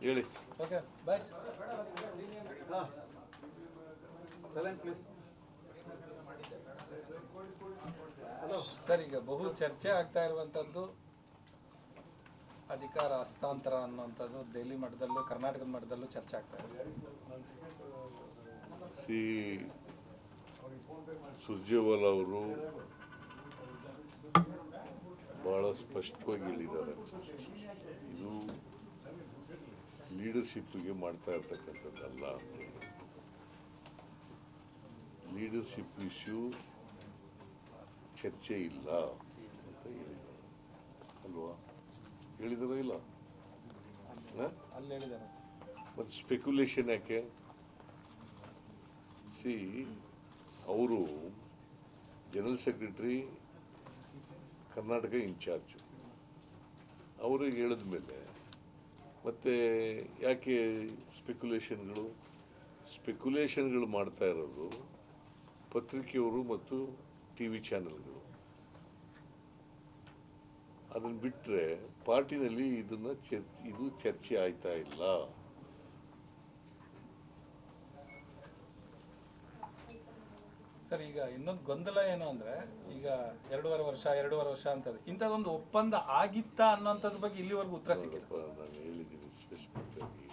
ಹೇಳಿ okay bye sir ಈಗ ಬಹು ಚರ್ಚೆ ಆಗ್ತಾ ಇರುವಂಥದ್ದು ಅಧಿಕಾರ ಹಸ್ತಾಂತರ ಅನ್ನುವಂಥದ್ದು ದೆಹಲಿ ಮಟ್ಟದಲ್ಲೂ ಕರ್ನಾಟಕದ ಮಟ್ಟದಲ್ಲೂ ಚರ್ಚೆ ಆಗ್ತಾ ಇದೆ. ಸಿ. ಸುರ್ಜೇವಾಲ ಅವರು ಬಹಳ ಸ್ಪಷ್ಟವಾಗಿ ಹೇಳಿದ್ದಾರೆ. ಇದು ಲೀಡರ್ಶಿಪ್ಗೆ ಮಾಡ್ತಾ ಇರ್ತಕ್ಕಂಥದ್ದಲ್ಲ ಅಂತೇಳಿ ಲೀಡರ್ಶಿಪ್ ಇಶ್ಯೂ ಚರ್ಚೆ ಇಲ್ಲ ಅಂತ ಹೇಳಿದ್ದಾರೆ. ಅಲ್ವಾ? ಹೇಳಿದಾರ ಇಲ್ಲ? ಮತ್ತು ಸ್ಪೆಕ್ಯುಲೇಷನ್ ಯಾಕೆ? ಸಿ ಅವರು ಜನರಲ್ ಸೆಕ್ರೆಟರಿ ಕರ್ನಾಟಕ ಇನ್ಚಾರ್ಜ್ ಅವ್ರಿಗೆ ಹೇಳಿದ ಮೇಲೆ ಮತ್ತೆ ಯಾಕೆ ಸ್ಪೆಕ್ಯುಲೇಷನ್ಗಳು ಸ್ಪೆಕ್ಯುಲೇಷನ್ಗಳು ಮಾಡ್ತಾ ಇರೋದು ಪತ್ರಿಕೆಯವರು ಮತ್ತು ಟಿ ವಿ ಚಾನೆಲ್ಗಳು ಅದನ್ನು ಬಿಟ್ಟರೆ ಪಾರ್ಟಿನಲ್ಲಿ ಇದನ್ನು ಚರ್ಚೆ, ಇದು ಚರ್ಚೆ ಆಯ್ತಾ ಇಲ್ಲ? ಸರ್, ಈಗ ಇನ್ನೊಂದು ಗೊಂದಲ ಏನು ಅಂದ್ರೆ, ಈಗ ಎರಡೂವರೆ ವರ್ಷ ಎರಡೂವರೆ ವರ್ಷ ಅಂತದ್ದು. ಇಂಥದ್ದೊಂದು ಒಪ್ಪಂದ ಆಗಿತ್ತಾ ಅನ್ನೋಂಥದ್ರ ಬಗ್ಗೆ ಇಲ್ಲಿವರೆಗೂ ಉತ್ತರ ಸಿಕ್ಕಿಲ್ಲ. ನಾನು ಹೇಳಿದ್ದೀನಿ ಸ್ಪೆಸಿಫಿಕ್ ಆಗಿ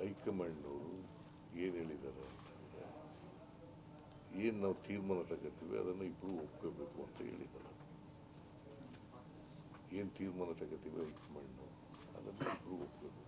ಹೈಕಮಾಂಡ್ ಏನು ಹೇಳಿದ್ದಾರೆ ಅಂತಂದ್ರೆ, ಏನು ನಾವು ತೀರ್ಮಾನ ತಗೋತೀವಿ, ಅದನ್ನು ಇಬ್ಬರು ಒಪ್ಕೋಬೇಕು ಅಂತ ಹೇಳಿದ್ದಾರೆ. ಏನು ತೀರ್ಮಾನ ತಗೋತೀವಿ ಹೈಕಮಾಂಡ್ ಅದನ್ನು ಇಬ್ಬರು ಒಪ್ಕೋಬೇಕು.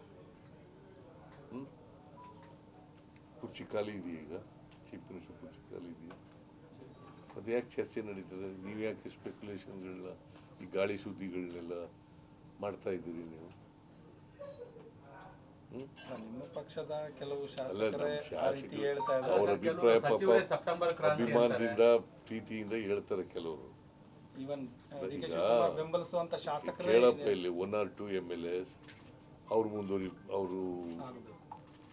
ಕುರ್ಚಿ ಖಾಲಿ ಇದೆಯಾ ಈಗ? ಚೀಫ್ ಮಿನಿಸ್ಟರ್ ಕುರ್ಚಿ ಖಾಲಿ ಇದೆಯಾ ಅದು ಯಾಕೆ ಚರ್ಚೆ ನಡೀತದೆ? ನೀವು ಯಾಕೆ ಸ್ಪೆಕ್ಯುಲೇಷನ್ಗಳನ್ನ ಈ ಗಾಳಿ ಸುದ್ದಿಗಳನ್ನೆಲ್ಲ ಮಾಡ್ತಾ ಇದ್ದೀರಿ ನೀವು? ನಿಮ್ಮ ಪಕ್ಷದ ಕೆಲವು ಅವ್ರ ಅಭಿಪ್ರಾಯ ಪಾಪ ಸೆಪ್ಟೆಂಬರ್ ಕ್ರಾಂತಿ ಅಭಿಮಾನದಿಂದ ಪ್ರೀತಿಯಿಂದ ಹೇಳ್ತಾರೆ ಕೆಲವರು. ಕೇಳಪ್ಪ ಇಲ್ಲಿ one or two M L S ಅವ್ರ ಮುಂದುವರಿ ಅವರು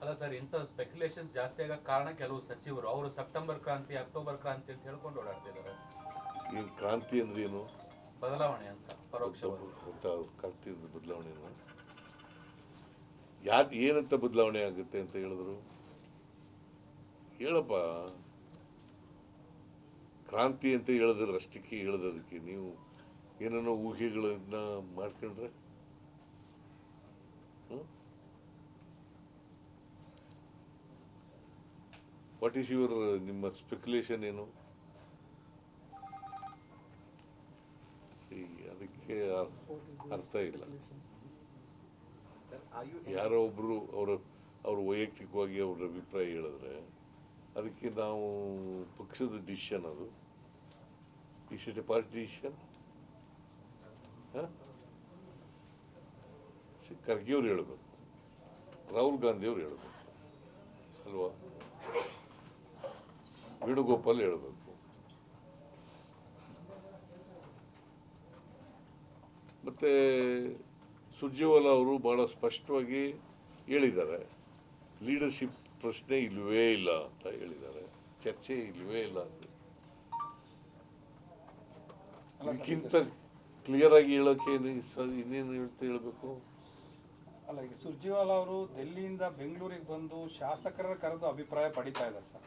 ಅಲ್ಲ ಸರ್ ಇಂಥ ಸ್ಪೆಕ್ಯುಲೇಷನ್ಸ್ ಜಾಸ್ತಿ ಆಗೋ ಕಾರಣ ಕೆಲವು ಸಚಿವರು. ಅವರು ಸೆಪ್ಟೆಂಬರ್ ಕ್ರಾಂತಿ ಅಕ್ಟೋಬರ್ ಕ್ರಾಂತಿ ಅಂತ ಹೇಳ್ಕೊಂಡು ಓಡಾಡ್ತಿದ್ದಾರೆ ಈ ಕ್ರಾಂತಿ ಅಂದ್ರೆ ಏನು? ಬದಲಾವಣೆ ಅಂತ ಪರೋಕ್ಷ ಕ್ರಾಂತಿ ಅಂದ್ರೆ ಬದಲಾವಣೆ ಯಾಕೆ ಏನಂತ ಬದಲಾವಣೆ ಆಗುತ್ತೆ ಅಂತ ಹೇಳಿದ್ರು? ಹೇಳಪ್ಪ. ಕ್ರಾಂತಿ ಅಂತ ಹೇಳಿದ್ರೆ ಅಷ್ಟಕ್ಕೆ ಅದಕ್ಕೆ ನೀವು ಏನೇನೋ ಊಹೆಗಳನ್ನ ಮಾಡ್ಕೊಂಡ್ರೆ ವಾಟ್ ಈಸ್ ಯುವರ್ ನಿಮ್ಮ ಸ್ಪೆಕ್ಯುಲೇಷನ್ ಏನು? ಅದಕ್ಕೆ ಅರ್ಥ ಇಲ್ಲ. ಯಾರೋ ಒಬ್ರು ಅವರು, ಅವ್ರ ವೈಯಕ್ತಿಕವಾಗಿ ಅವ್ರ ಅಭಿಪ್ರಾಯ ಹೇಳಿದ್ರೆ, ಅದಕ್ಕೆ ನಾವು ಪಕ್ಷದ ಡಿಸಿಷನ್ ಅದು. Is it a party decision Kharge ಅವ್ರು ಹೇಳಬೇಕು. ರಾಹುಲ್ ಗಾಂಧಿಯವ್ರು ಹೇಳ್ಬೇಕು. ಅಲ್ವಾ? ವೇಣುಗೋಪಾಲ್ ಹೇಳಬೇಕು. ಮತ್ತೆ ಸುರ್ಜೇವಾಲ ಅವರು ಬಹಳ ಸ್ಪಷ್ಟವಾಗಿ ಹೇಳಿದ್ದಾರೆ ಲೀಡರ್ಶಿಪ್ ಪ್ರಶ್ನೆ ಇಲ್ಲವೇ ಇಲ್ಲ ಅಂತ ಹೇಳಿದ್ದಾರೆ ಚರ್ಚೆ ಇಲ್ಲವೇ ಇಲ್ಲ ಅಂತ. ಇದಕ್ಕಿಂತ ಕ್ಲಿಯರ್ ಆಗಿ ಹೇಳೋಕೆ ಇನ್ನೇನು ಹೇಳ್ತಾ ಹೇಳಬೇಕು? ಅಲ್ಲ ಈಗ ಸುರ್ಜಿವಾಲ ಅವರು ದೆಹಲಿಯಿಂದ ಬೆಂಗಳೂರಿಗೆ ಬಂದು ಶಾಸಕರ ಕರೆದು ಅಭಿಪ್ರಾಯ ಪಡಿತಾ ಇದ್ದಾರೆ ಸರ್.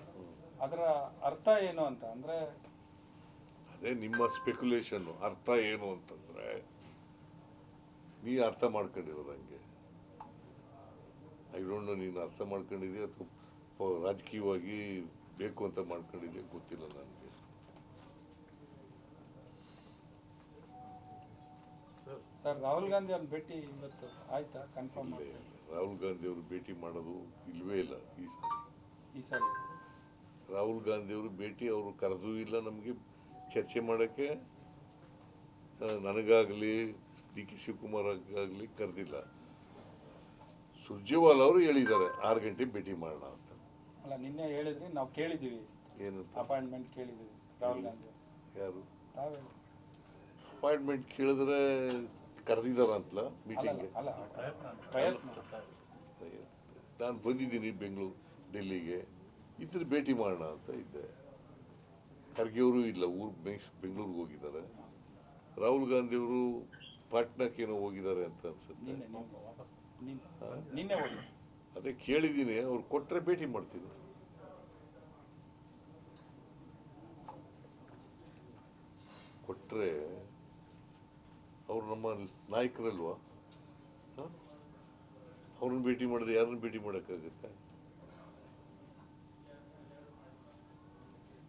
ಅದರ ಅರ್ಥ ಏನು ಅಂತ ಅಂದ್ರೆ ಅದೇ ನಿಮ್ಮ ಸ್ಪೆಕ್ಯುಲೇಷನ್ ಅರ್ಥ ಏನು ಅಂತಂದ್ರೆ ನೀ ಅರ್ಥ ಮಾಡ್ಕೊಂಡಿರೋದು ಹಂಗೆ. ಐ ಡೋಂಟ್ ನೋ ನೀನು ಅರ್ಥ ಮಾಡ್ಕೊಂಡಿದ್ಯಾ ಅಥವಾ ರಾಜಕೀಯವಾಗಿ ಬೇಕು ಅಂತ ಮಾಡ್ಕೊಂಡಿದ್ಯಾ ಗೊತ್ತಿಲ್ಲ ನನಗೆ. ಸರ್ ರಾಹುಲ್ ಗಾಂಧಿ ಅವ್ರನ್ನ ಭೇಟಿ ಇವತ್ತು ಆಯ್ತಾ? ಕನ್ಫರ್ಮ್ ರಾಹುಲ್ ಗಾಂಧಿ ಅವರು ಭೇಟಿ ಮಾಡೋದು ಇಲ್ವೇ ಇಲ್ಲ ಈ ಸಾರಿ. ಈ ಸಾರಿ. ರಾಹುಲ್ ಗಾಂಧಿ ಅವರು ಭೇಟಿ ಅವರು ಕರೆದೂ ಇಲ್ಲ ನಮಗೆ ಚರ್ಚೆ ಮಾಡೋಕ್ಕೆ. ನನಗಾಗಲಿ ಡಿ ಕೆ ಶಿವಕುಮಾರ್ ಆಗಲಿ ಕರೆದಿಲ್ಲ. ಸುರ್ಜೇವಾಲ್ ಅವರು ಹೇಳಿದ್ದಾರೆ ಆರು ಗಂಟೆಗೆ ಭೇಟಿ ಮಾಡೋಣ ಅಂತ. ಅಲ್ಲ ನಿನ್ನೆ ಹೇಳಿದ್ರಿ ನಾವು ಕೇಳಿದ್ದೀವಿ. ಏನು ಅಪಾಯಿಂಟ್ಮೆಂಟ್ ಕೇಳಿದ್ದೀವಿ ರಾಹುಲ್ ಗಾಂಧಿ ಯಾರು? ತಾವೇ. ಅಪಾಯಿಂಟ್ಮೆಂಟ್ ಕೇಳಿದ್ರೆ ಕರೆದಿದ್ದಾರಂತಲ್ಲ ಅಂತಲ್ಲ ಮೀಟಿಂಗ್ಗೆ? ಅಲ್ಲ ಪ್ರಯತ್ನ. ನಾನು ಬಂದಿದ್ದೀನಿ ಬೆಂಗಳೂರು ಡೆಲ್ಲಿಗೆ. ಇದ್ರೆ ಭೇಟಿ ಮಾಡೋಣ ಅಂತ ಇದ್ದೆ. ಖರ್ಗೆಯವರು ಇಲ್ಲ ಊರು ಬೆಂಗಳೂರಿಗೆ ಹೋಗಿದ್ದಾರೆ. ರಾಹುಲ್ ಗಾಂಧಿ ಅವರು ಪಾಟ್ನಾಕ್ಕೇನೋ ಹೋಗಿದ್ದಾರೆ ಅಂತ ಅನ್ಸುತ್ತೆ. ಅದೇ ಕೇಳಿದ್ದೀನಿ ಅವ್ರು ಕೊಟ್ಟರೆ ಭೇಟಿ ಮಾಡ್ತೀನಿ. ಕೊಟ್ಟರೆ ಅವ್ರು ನಮ್ಮ ನಾಯಕರಲ್ವಾ? ಅವ್ರನ್ನ ಭೇಟಿ ಮಾಡಿದ್ರೆ ಯಾರನ್ನ ಭೇಟಿ ಮಾಡೋಕ್ಕಾಗುತ್ತೆ?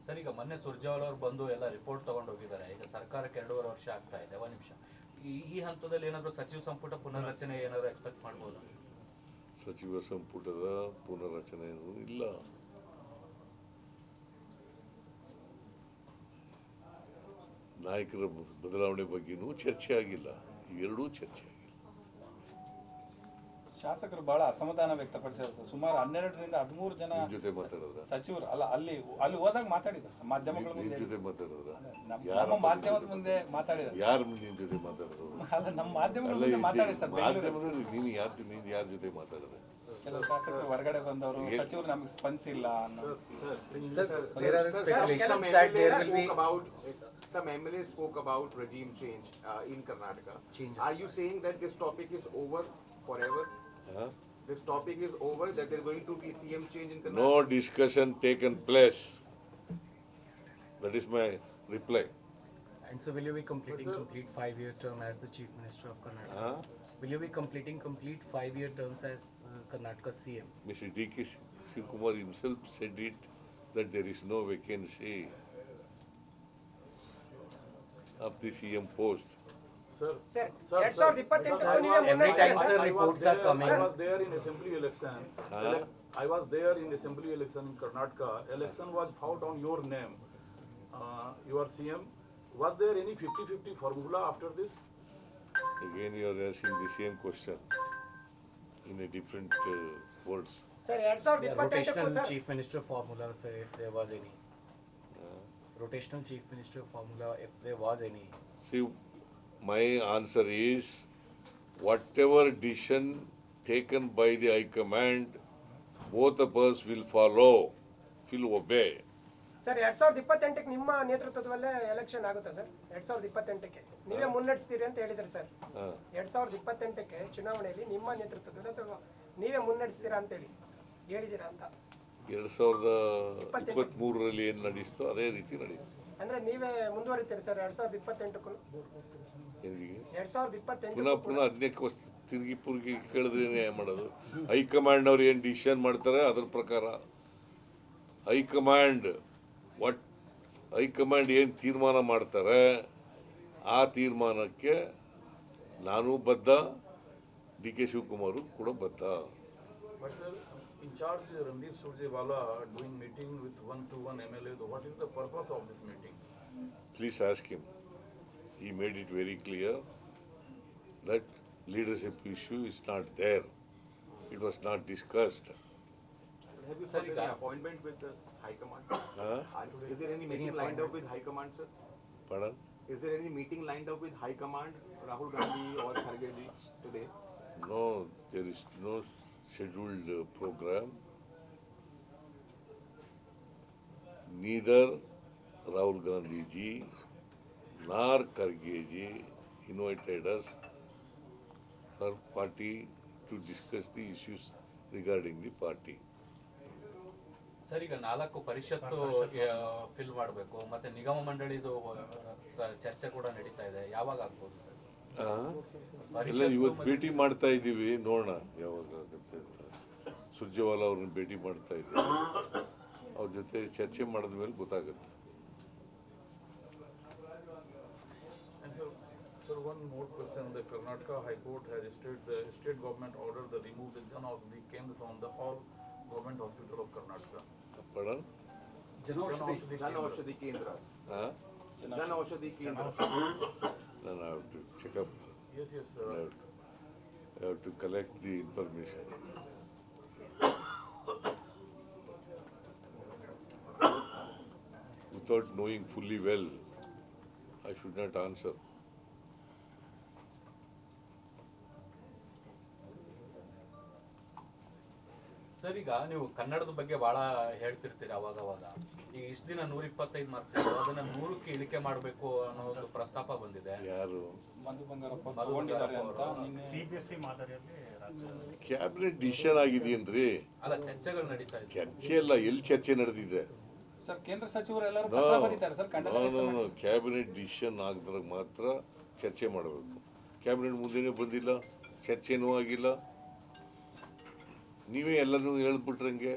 ಸರ್, ಈಗ ಮೊನ್ನೆ ಸುರ್ಜೇವಾಲ ಅವರು ಬಂದು ಎಲ್ಲ ರಿಪೋರ್ಟ್ ತಗೊಂಡು ಹೋಗಿದ್ದಾರೆ. ಈಗ ಸರ್ಕಾರಕ್ಕೆ ಎರಡೂವರೆ ವರ್ಷ ಆಗ್ತಾ ಇದೆ. ಒಂದು ನಿಮಿಷ. ಈ ಹಂತದಲ್ಲಿ ಏನಾದರೂ ಸಚಿವ ಸಂಪುಟ ಪುನರ್ರಚನೆ ಏನಾದರೂ ಎಕ್ಸ್ಪೆಕ್ಟ್ ಮಾಡ್ಬೋದು? ಸಚಿವ ಸಂಪುಟದ ಪುನರ್ರಚನೆ ಇಲ್ಲ. ನಾಯಕರ ಬದಲಾವಣೆ ಬಗ್ಗೆನೂ ಚರ್ಚೆ ಆಗಿಲ್ಲ. ಎರಡೂ ಚರ್ಚೆ. ಶಾಸಕರು ಬಹಳ ಅಸಮಾಧಾನ ವ್ಯಕ್ತಪಡಿಸಿದ್ರು ಸರ್. ಸುಮಾರು ಹನ್ನೆರಡರಿಂದ ಹದಿಮೂರು ಜನ ಜೊತೆ ಮಾತಾಡಿದ್ರ ಸಚಿವರು ಅಲ್ಲ ಅಲ್ಲಿ ಅಲ್ಲಿ ಹೋದಾಗ ಮಾತಾಡಿದ್ರು ಮಾಧ್ಯಮಗಳ ನಿಮ್ ಮುಂದೆ. ಜೊತೆ ಮಾತಾಡಿದ್ರ ನಮ್ಮ ಮಾಧ್ಯಮದ ಮುಂದೆ ಮಾತಾಡಿದ್ರು ಯಾರು ನಿಮ್ ಜೊತೆ ಮಾತಾಡಿದ್ರು ಅಲ್ಲ ನಮ್ಮ ಮಾಧ್ಯಮಗಳ ಅಲ್ಲ ಮುಂದೆ ಮಾತಾಡಿ ಸರ್. ಮಾಧ್ಯಮದಲ್ಲಿ ನೀನು ಯಾರ ನೀನು ಯಾರ ಜೊತೆ ಮಾತಾಡಿದೆ? ಕೆಲವು ಶಾಸಕರು ಹೊರಗಡೆ ಬಂದವರು ಸಚಿವರು ನಮಗೆ ಸ್ಪಂದಿಸಿಲ್ಲ ಅನ್ನೋ Sir, there are speculations Some that there will be about, some MLAs spoke about regime change uh, in Karnataka. Change. Are you saying that this topic is over forever? Huh? This topic is over, that there's going to be CM change in No discussion taken place. That is my reply. And so will you be completing complete five-year term as the Chief Minister of Karnataka? Huh? Will you be completing complete five-year terms as uh, Karnataka CM? Mr. D.K. Shivkumar himself said it, that there is no vacancy of the CM post. Sir, sir sir, ಎರಡ್ sir, ಸಾವಿರದ ಇಪ್ಪತ್ತೆಂಟು sir, ನೀವೇ every ಮುನ್ನಡೆಸ್ತಾ time, ಇದ್ದೀರಾ? sir, I was reports are there- coming. I was there in assembly election. Huh? Ele- I was there in assembly election in Karnataka. Election was fought on your name. Uh, you are CM. Was there any 50-50 formula after this? Again, you are asking the same question in a different uh, words. Sir ಎರಡ್ ಸಾವಿರದ The ಇಪ್ಪತ್ತೆಂಟಕ್ಕೂ rotational sir Chief Minister formula, sir, if there was any. Rotational Chief Minister formula, if there was any. See, my answer is whatever decision taken by the High Command, both of us will follow, will obey. Sir ಎರಡ್ ಸಾವಿರದ ಇಪ್ಪತ್ತೆಂಟಕ್ಕೆ ನಿಮ್ಮ ನೇತೃತ್ವದಲ್ಲೇ election ಆಗುತ್ತೆ sir ಎರಡ್ ಸಾವಿರದ ಇಪ್ಪತ್ತೆಂಟಕ್ಕೆ. ನೀವೇ ಮುನ್ನಡೆಸ್ತೀರಿ ಅಂತ ಹೇಳಿದ್ರಿ sir ಎರಡ್ ಸಾವಿರದ ಇಪ್ಪತ್ತೆಂಟಕ್ಕೆ ಚುನಾವಣೆಯಲ್ಲಿ ನಿಮ್ಮ ನೇತೃತ್ವದಲ್ಲಿ ಅಥವಾ ನೀವೇ ಮುನ್ನಡೆಸ್ತೀರಾ ಅಂತೇಳಿ ಹೇಳಿದ್ದೀರಾ ಅಂತ? ಎರಡು ಸಾವಿರದ ಇಪ್ಪತ್ತ್ ಮೂರರಲ್ಲಿ ಏನು ನಡೆಸ್ತೋ ಅದೇ ರೀತಿ ನಡೆಯುತ್ತೆ. ಅಂದ್ರೆ ನೀವೇ ಮುಂದುವರಿತೀರಿ ಸರ್ ಎರಡ್ ಸಾವಿರದ ಇಪ್ಪತ್ತೆಂಟಕ್ಕೂ? ಇಪ್ಪತ್ತೆಂಟು ಪುನಃ ಪುನಃ ಹದಿನೈದು ವರ್ಷ ತಿರುಗಿ ಪುರುಗಿ ಕೇಳಿದ್ರೆ ಏನು ಮಾಡೋದು ಹೈಕಮಾಂಡ್ನವ್ರು ಏನು ಡಿಸಿಷನ್ ಮಾಡ್ತಾರೆ ಅದ್ರ ಪ್ರಕಾರ ಹೈಕಮಾಂಡ್ ಒಟ್ ಹೈಕಮಾಂಡ್ ಏನು ತೀರ್ಮಾನ ಮಾಡ್ತಾರೆ ಆ ತೀರ್ಮಾನಕ್ಕೆ ನಾನು ಬದ್ಧ ಡಿ ಕೆ ಶಿವಕುಮಾರು ಕೂಡ ಬದ್ಧ please ask him in charge Randeep Surjewala doing meeting with one-to-one MLA, what is the purpose of this meeting? Please ask him. He made it very clear that leadership issue is not there. It was not discussed. Have you Sir, got any yeah. appointment with the High Command? Huh? Is there any meeting lined up with High Command, sir? Pardon? Is there any meeting lined up with High Command, Rahul Gandhi or Kharge ji to? No, there is no scheduled uh, program. Neither Rahul Gandhi ji nor Kharge ji invited us, her party, to discuss the issues regarding the party. Sir ಈಗ ನಾಲ್ಕು ಪರಿಷತ್ತು fill ಮಾಡಬೇಕು. ಮತ್ತೆ ನಿಗಮ ಮಂಡಳಿದು ಚರ್ಚೆ ಕೂಡ ನಡೀತಾ ಇದೆ. ಯಾವಾಗ ಆಗ್ಬೋದು ಸರ್ ಎಲ್ಲ ಇವತ್ತು ಭೇಟಿ ಮಾಡ್ತಾ ಇದ್ದೀವಿ. ನೋಡೋಣ ಯಾವಾಗ ಆಗುತ್ತೆ ಸುರ್ಜೇವಾಲ ಸುರ್ಜೇವಾಲಾ ಅವ್ರನ್ನ ಭೇಟಿ ಮಾಡ್ತಾ ಇದ್ದೀವಿ. ಅವ್ರ ಜೊತೆ ಚರ್ಚೆ ಮಾಡಿದ ಮೇಲೆ ಗೊತ್ತಾಗುತ್ತೆ. Sir, one more question. The Karnataka High Court has stated the state government ordered the remove the Janosdi came from the all government hospital of Karnataka. Pardon? Janosdi Aushadhi Kendra. Huh? Jan Aushadhi Kendra. Then I have to check up. Yes, yes, sir. I have to, I have to collect the information. Without knowing fully well, I should not answer. Sir ಈಗ ನೀವು ಕನ್ನಡದ ಬಗ್ಗೆ ಬಹಳ ಹೇಳ್ತಿರ್ತೀರಿ ಅವಾಗ ಅವಾಗ ಈಗ ಇಷ್ಟ ದಿನ ನೂರ ಇಪ್ಪತ್ತೈದು ಮಾರ್ಕ್ಸ್ ಅದನ್ನ ನೂರಕ್ಕೆ ಇಳಿಕೆ ಮಾಡಬೇಕು ಅನ್ನೋ ಒಂದು ಪ್ರಸ್ತಾಪ ಬಂದಿದೆ. ಯಾರು? ಕ್ಯಾಬಿನೆಟ್ ಡಿಸಿಷನ್ ಆಗಿದೆಯೇನ್ರಿ? ಅಲ್ಲ ಚರ್ಚೆಗಳು ನಡೀತಾ ಇದೆ ಚರ್ಚೆ ಎಲ್ಲ ಎಲ್ಲಿ ಚರ್ಚೆ ನಡೆದಿದೆ? ಸರ್ ಕೇಂದ್ರ ಸಚಿವರು ಎಲ್ಲರೂ ಪತ್ರ ಬರೀತಾರೆ ಸರ್ ಖಂಡನೆ ವ್ಯಕ್ತಪಡಿಸಿ. ಕ್ಯಾಬಿನೆಟ್ ಡಿಸಿಷನ್ ಆಗದ್ರಾಗ ಮಾತ್ರ ಚರ್ಚೆ ಮಾಡಬೇಕು. ಕ್ಯಾಬಿನೆಟ್ ಮುಂದೆನೇ ಬಂದಿಲ್ಲ ಚರ್ಚೆನೂ ಆಗಿಲ್ಲ. ನೀವೇ ಎಲ್ಲರೂ ಹೇಳ್ಬಿಟ್ರಂಗೆ?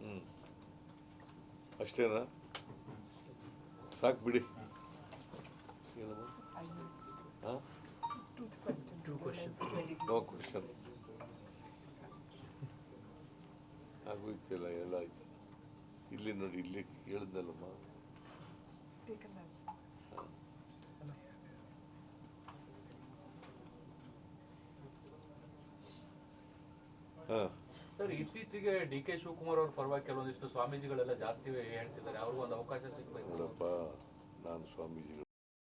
ಹ್ಮ್. ಅಷ್ಟೇನಾ? ಸಾಕು ಬಿಡಿ. ಆಗೋಯ್ತಿಲ್ಲ ಹಾಂ. ನೋ ಕ್ವಶನ್ ಆಗೋಯ್ತಲ್ಲ ಎಲ್ಲ ಆಯ್ತು. ಇಲ್ಲಿ ನೋಡಿ ಇಲ್ಲಿ ಹೇಳಿದ್ನಲ್ಲಮ್ಮ. ಸರ್, ಇತ್ತೀಚೆಗೆ ಡಿ ಕೆ ಶಿವಕುಮಾರ್ ಅವ್ರ ಪರವಾಗಿ ಕೆಲವೊಂದಿಷ್ಟು ಸ್ವಾಮೀಜಿಗಳೆಲ್ಲ ಜಾಸ್ತಿ ಹೇಳ್ತಿದ್ದಾರೆ. ಅವ್ರಿಗೊಂದು ಅವಕಾಶ ಸಿಗ್ಬೇಕು. ನಾನು ಸ್ವಾಮೀಜಿಗಳ